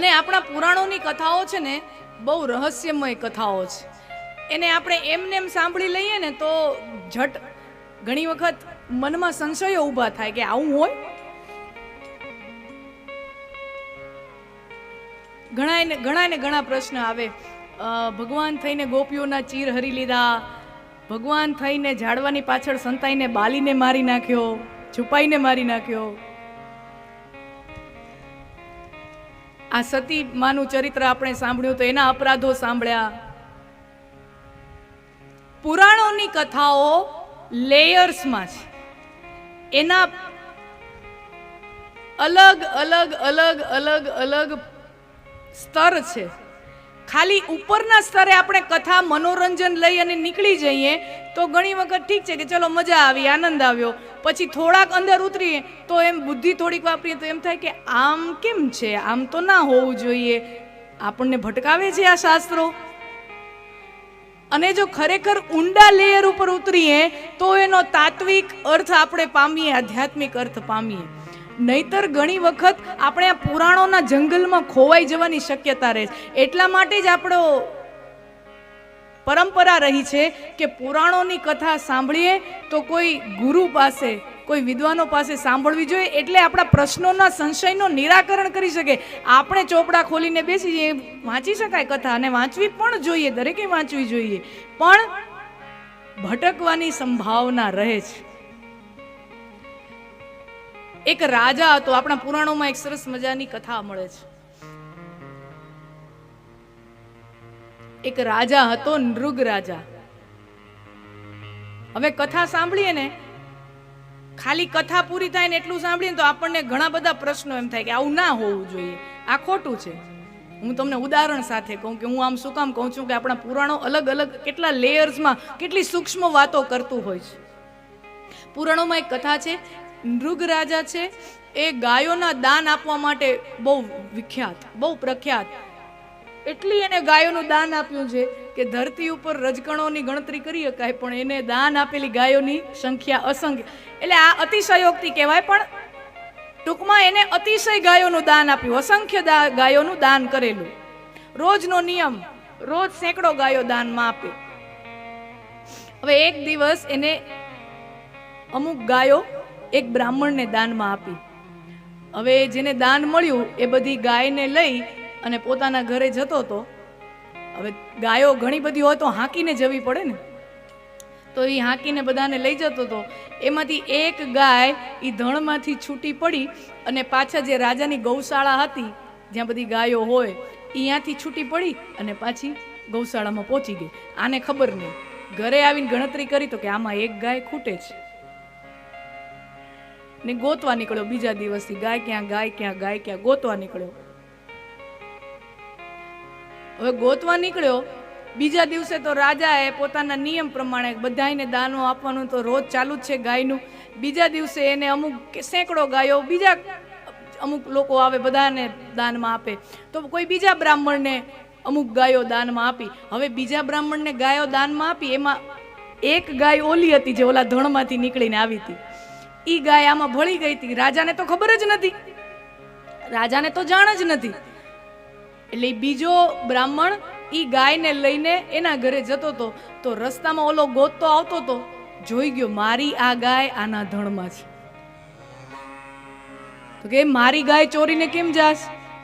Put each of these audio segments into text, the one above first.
અને આપણા પુરાણોની કથાઓ છે ને, બહુ રહસ્યમય કથાઓ છે. એને આપણે એમને એમ સાંભળી લઈએ ને તો ઝટ ઘણી વખત મનમાં સંશયો ઊભા થાય કે આવું હોય. ઘણા ને ઘણા ને ઘણા પ્રશ્ન આવે. ભગવાન થઈને ગોપીઓના ચીર હરી લીધા. ભગવાન થઈને ઝાડવાની પાછળ સંતાઈને બાલીને મારી નાખ્યો, છુપાઈને મારી નાખ્યો. આ સતી માનું ચરિત્ર આપણે સાંભળ્યું તો એના અપરાધો સાંભળ્યા. પુરાણોની કથાઓ લેયર્સમાં છે. એના અલગ અલગ અલગ અલગ અલગ સ્તર છે. ખાલી ઉપરના સ્તરે આપણે કથા, મનોરંજન લઈ અને નીકળી જઈએ તો ઘણી વખત ઠીક છે કે ચલો મજા આવી, આનંદ આવ્યો. પછી થોડાક અંદર ઉતરીએ, તો એમ બુદ્ધિ થોડીક વાપરીએ તો એમ થાય કે આમ કેમ છે? આમ તો ના હોવું જોઈએ. આપણને ભટકાવે છે આ શાસ્ત્રો. અને જો ખરેખર ઊંડા લેયર ઉપર ઉતરીએ, તો એનો તાત્વિક અર્થ આપણે પામીએ, આધ્યાત્મિક અર્થ પામીએ. નહીતર ઘણી વખત આપણે આ પુરાણોના જંગલમાં ખોવાઈ જવાની શક્યતા રહે છે. એટલા માટે જ આપણો પરંપરા રહી છે કે પુરાણોની કથા સાંભળીએ તો કોઈ ગુરુ પાસે, કોઈ વિદ્વાનો પાસે સાંભળવી જોઈએ એટલે આપણા પ્રશ્નોના સંશયનો નિરાકરણ કરી શકે. આપણે ચોપડા ખોલીને બેસી જઈએ, વાંચી શકાય કથા અને વાંચવી પણ જોઈએ, દરેકે વાંચવી જોઈએ. પણ ભટકવાની સંભાવના રહે છે. એક રાજા હતો, આપણા પુરાણોમાં એક સરસ મજાની કથા મળે છે. એક રાજા હતો નૃગ રાજા. હવે કથા સાંભળીએ ને, ખાલી કથા પૂરી થાય ને એટલું સાંભળીએ તો આપણને ઘણા બધા પ્રશ્નો એમ થાય કે આવું ના હોવું જોઈએ. આ ખોટું છે. હું તમને ઉદાહરણ સાથે કહું કે હું આમ શું કામ કહું છું કે આપણા પુરાણો અલગ અલગ કેટલા લેયર્સમાં કેટલી સૂક્ષ્મ વાતો કરતું હોય છે. પુરાણોમાં એક કથા છે, નૃગ રાજા છે, એ ગાયોના દાન આપવા માટે બહુ વિખ્યાત, બહુ પ્રખ્યાત. એટલી એને ગાયોનું દાન આપ્યું છે કે ધરતી ઉપર રજકણોની ગણતરી કરી શકાય, પણ એને દાન આપેલી ગાયોની સંખ્યા અસંખ્ય. એટલે આ અતિશયોક્તિ કહેવાય, પણ ટૂંકમાં એને અતિશય ગાયોનું દાન આપ્યું, અસંખ્ય ગાયોનું દાન કરેલું. રોજનો નિયમ, રોજ સેંકડો ગાયો દાનમાં આપે. હવે એક દિવસ એને અમુક ગાયો એક બ્રાહ્મણને દાનમાં આપી. હવે જેને દાન મળ્યું, એ બધી ગાયને લઈ અને પોતાના ઘરે જતો હતો હવે ગાયો ઘણી બધી હોય તો હાંકીને જવી પડે ને. તો એ હાંકીને બધાને લઈ જતો હતો એમાંથી એક ગાય એ ધણમાંથી છૂટી પડી અને પાછા જે રાજાની ગૌશાળા હતી, જ્યાં બધી ગાયો હોય અહીંયાથી છૂટી પડી અને પાછી ગૌશાળામાં પહોંચી ગઈ. આને ખબર નહીં. ઘરે આવીને ગણતરી કરી તો કે આમાં એક ગાય ખૂટે છે. ને ગોતવા નીકળ્યો બીજા દિવસથી. ગાય ક્યાં ગાય ક્યાં ગાય ક્યાં ગોતવા નીકળ્યો. હવે ગોતવા નીકળ્યો. બીજા દિવસે તો રાજાએ પોતાના નિયમ પ્રમાણે બધાને દાનો આપવાનું તો રોજ ચાલુ જ છે ગાયનું. બીજા દિવસે એને અમુક સેંકડો ગાયો, બીજા અમુક લોકો આવે બધાને દાનમાં આપે. તો કોઈ બીજા બ્રાહ્મણને અમુક ગાયો દાનમાં આપી. હવે બીજા બ્રાહ્મણને ગાયો દાનમાં આપી, એમાં એક ગાય ઓલી હતી જે ઓલા ધણમાંથી નીકળીને આવી હતી. એ ગાય આમાં ભળી ગઈ હતી. રાજાને તો ખબર જ નથી. રાજાને તો જાણ જ નથી. એટલે બીજો બ્રાહ્મણ એ ગાયને લઈને એના ઘરે જતો હતો તો રસ્તામાં ઓલો ગોતતો આવતો હતો જોઈ ગયો, મારી આ ગાય આના ધણમાં છે. તો કે મારી ગાય ચોરીને કેમ જાશ?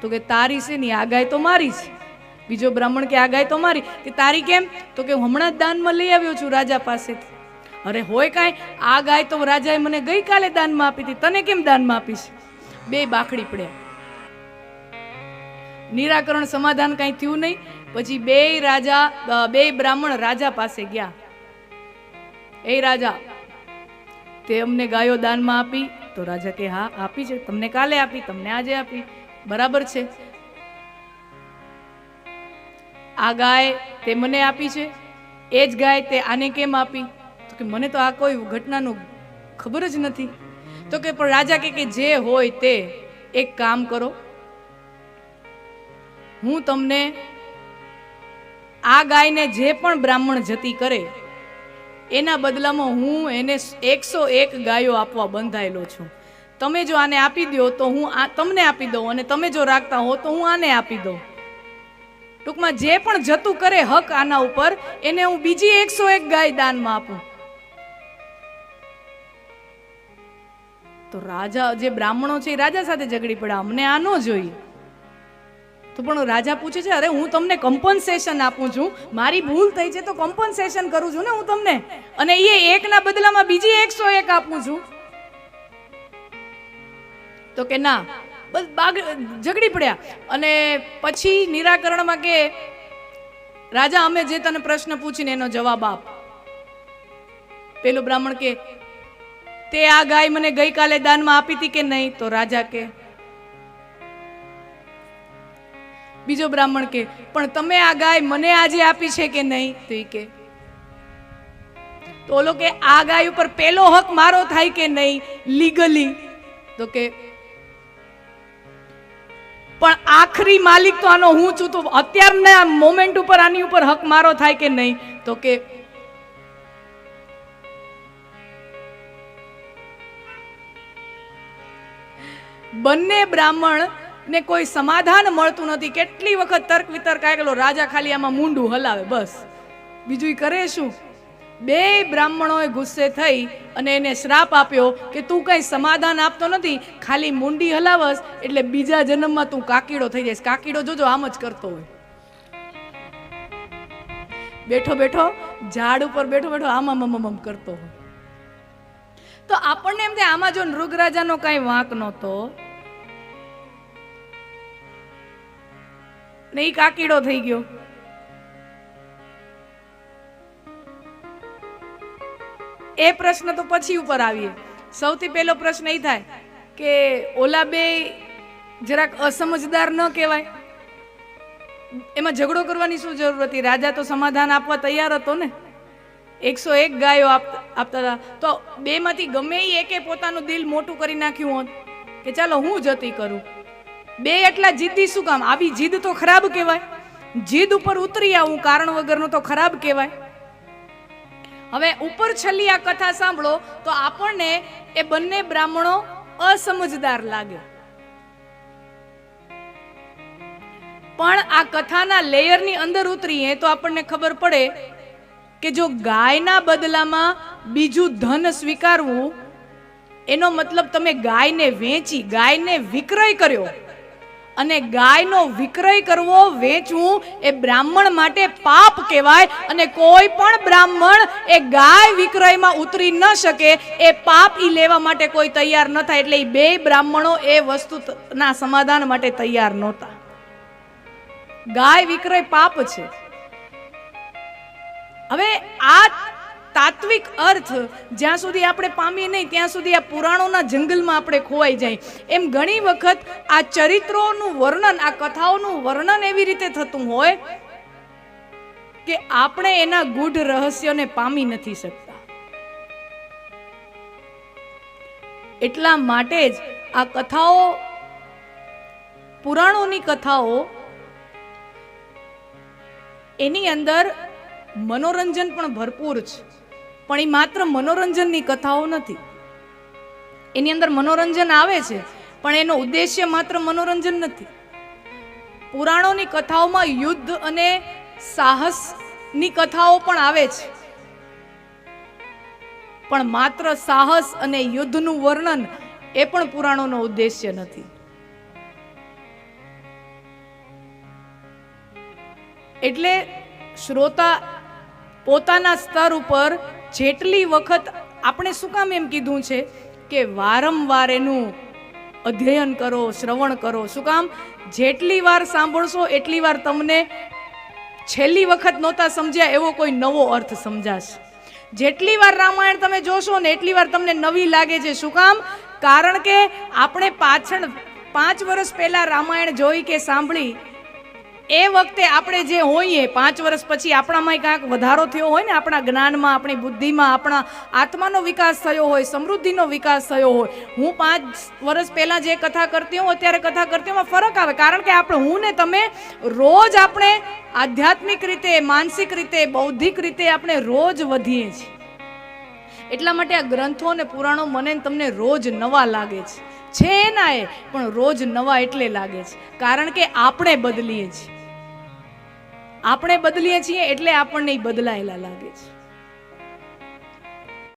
તો કે, તારી છે ની આ ગાય તો મારી છે. બીજો બ્રાહ્મણ કે, આ ગાય તો મારી. કે, તારી કેમ? તો કે હમણાં જ દાનમાં લઈ આવ્યો છું રાજા પાસેથી. અરે હોય કાંઈ, આ ગાય તો રાજાએ મને ગઈકાલે દાનમાં આપી હતી, તને કેમ દાનમાં આપીશ બે બાખડી પડ્યા. નિરાકરણ સમાધાન કાંઈ થયું નહીં. પછી બે રાજા બે બ્રાહ્મણ રાજા પાસે ગયા. એ રાજા, તે અમને ગાયો દાનમાં આપી. તો રાજા કે, હા, આપી છે. તમને કાલે આપી, તમને આજે આપી. બરાબર છે. આ ગાય તે મને આપી છે. એ જ ગાય તે આને કેમ આપી? તો કે, મને તો આ કોઈ ઘટનાનું ખબર જ નથી. તો કે, પણ રાજા કે જે હોય તે એક કામ કરો. હું તમને આ ગાયને જે પણ બ્રાહ્મણ જતી કરે, એના બદલામાં હું એને એકસો એક ગાયો આપવા બંધાયેલો છું. તમે જો આને આપી દો, તો હું આ તમને આપી દઉં અને તમે જો રાખતા હો, તો હું આને આપી દઉં. ટૂંકમાં જે પણ જતું કરે હક આના ઉપર, એને હું બીજી એકસો એક ગાય દાનમાં આપું. તો રાજા જે બ્રાહ્મણો છે એ રાજા સાથે ઝઘડી પડ્યા અમને આ ન જોઈએ. તો પણ રાજા પૂછે છે, અરે, હું તમને કમ્પન્સેશન આપું છું. મારી ભૂલ થઈ છે તો કમ્પન્સેશન કરું છું ને હું તમને? અને એ એકના બદલામાં બીજી એકસો એક આપું છું. તો કે, ના, બસ બાગ, ઝઘડી પડ્યા. અને પછી નિરાકરણમાં કે, રાજા, અમે જે તને પ્રશ્ન પૂછીને એનો જવાબ આપ. પેલો બ્રાહ્મણ કે, તે આ ગાય મને ગઈકાલે દાનમાં આપી હતી કે નહીં? તો રાજા કે બીજો બ્રાહ્મણ કે, પણ તમે આ ગાય મને આજે આપી છે કે નહીં? તો એ કે, તો ઓલો કે, આ ગાય ઉપર પેલો હક મારો થાય કે નહીં? લીગલી તો કે, પણ આખરી માલિક તો આનો હું છું, તો અત્યારના મોમેન્ટ ઉપર આની ઉપર હક મારો થાય કે નહીં? તો કે, બંને બ્રાહ્મણ ને કોઈ સમાધાન મળતું નથી. કેટલી વખત તર્ક વિતર્ક આવેલો, રાજા ખાલી આમાં મુંડું હલાવે, બસ. બીજું કરે શું? બે બ્રાહ્મણોએ ગુસ્સે થઈ અને એને શ્રાપ આપ્યો કે, તું કંઈ સમાધાન આપતો નથી, ખાલી મુંડી હલાવસ, એટલે બીજા જન્મમાં તું કાકીડો થઈ જઈશ. કાકીડો જોજો, આમ જ કરતો હોય. બેઠો બેઠો, ઝાડ ઉપર બેઠો બેઠો, આમ આમ આમ કરતો હોય. તો આપણને એમ કે આમાં જો નૃગરાજાનો કાંઈ વાંક નહોતો ને એ કાકીડો થઈ ગયો. એ પ્રશ્ન તો પછી ઉપર આવીએ. સૌથી પહેલો પ્રશ્ન એ થાય કે ઓલા બે જરાક અસમજદાર ન કહેવાય. એમાં ઝઘડો કરવાની શું જરૂર હતી? રાજા તો સમાધાન આપવા તૈયાર હતો ને. એકસો એક ગાયો આપતા હતા. તો બેમાંથી ગમે એ એકે પોતાનું દિલ મોટું કરી નાખ્યું હોત કે ચાલો હું જતી કરું? બે એટલા જીદ્દી શું કામ? આવી જીદ તો ખરાબ કહેવાય. જીદ ઉપર ઉતરી આવું કારણ વગરનું તો ખરાબ કહેવાય. હવે ઉપર છેલ્લી આ કથા સાંભળો તો આપણને એ બંને બ્રાહ્મણો અસમજદાર લાગે. પણ આ કથાના લેયરની અંદર ઉતરીએ તો આપણને ખબર પડે કે જો ગાયના બદલામાં બીજું ધન સ્વીકારવું, એનો મતલબ તમે ગાયને વેચી, ગાયને વિક્રય કર્યો. અને ગાયનો વિક્રય કરવો, વેચવું એ બ્રાહ્મણ માટે પાપ કહેવાય અને કોઈ પણ બ્રાહ્મણ એ ગાય વિક્રયમાં ઉતરી ન શકે, એ પાપ એ લેવા માટે કોઈ તૈયાર ન થાય એટલે એ બે બ્રાહ્મણો એ વસ્તુના સમાધાન માટે તૈયાર નહોતા. ગાય વિક્રય પાપ છે. હવે આ તાત્વિક અર્થ, જ્યાં સુધી આપણે પામીએ નહીં, ત્યાં સુધી આ પુરાણોના જંગલમાં આપણે ખોવાઈ જાય. એમ ઘણી વખત આ ચરિત્રોનું વર્ણન, આ કથાઓનું વર્ણન એવી રીતે થતું હોય કે આપણે એના ગૂઢ રહસ્યને પામી નથી શકતા. એટલા માટે જ આ કથાઓ, પુરાણોની કથાઓ, એની અંદર મનોરંજન પણ ભરપૂર છે. પણ એ માત્ર મનોરંજનની કથાઓ નથી. એની અંદર મનોરંજન આવે છે, પણ એનો ઉદ્દેશ્ય માત્ર મનોરંજન નથી. પુરાણોની કથાઓમાં યુદ્ધ અને સાહસની કથાઓ પણ આવે છે. પણ માત્ર સાહસ અને યુદ્ધનું વર્ણન એ પણ પુરાણોનો ઉદ્દેશ્ય નથી. એટલે શ્રોતા પોતાના સ્તર ઉપર જેટલી વખત આપણે શું કામ એમ કીધું છે કે વારંવાર એનું અધ્યયન કરો, શ્રવણ કરો. શું કામ? જેટલી વાર સાંભળશો, એટલી વાર તમને છેલ્લી વખત નહોતા સમજ્યા, એવો કોઈ નવો અર્થ સમજાશે. જેટલી વાર રામાયણ તમે જોશો ને એટલી વાર તમને નવી લાગે છે. શું કામ? કારણ કે આપણે પાછળ પાંચ વર્ષ પહેલાં રામાયણ જોઈ કે સાંભળી એ વખતે આપણે જે હોઈએ, પાંચ વર્ષ પછી આપણામાં કાંઈક વધારો થયો હોય ને, આપણા જ્ઞાનમાં, આપણી બુદ્ધિમાં, આપણા આત્માનો વિકાસ થયો હોય, સમૃદ્ધિનો વિકાસ થયો હોય, હું પાંચ વર્ષ પહેલાં જે કથા કરતી હોઉં, અત્યારે કથા કરતી એમાં ફરક આવે. કારણ કે આપણે, હું ને તમે રોજ આપણે આધ્યાત્મિક રીતે, માનસિક રીતે, બૌદ્ધિક રીતે આપણે રોજ વધીએ છીએ. એટલા માટે આ ગ્રંથો અને પુરાણો મને તમને રોજ નવા લાગે છે. છે ના એ, પણ રોજ નવા એટલે લાગે છે. કારણ કે આપણે બદલીએ છીએ. આપણે બદલીએ છીએ એટલે આપણને બદલાયેલા લાગે છે.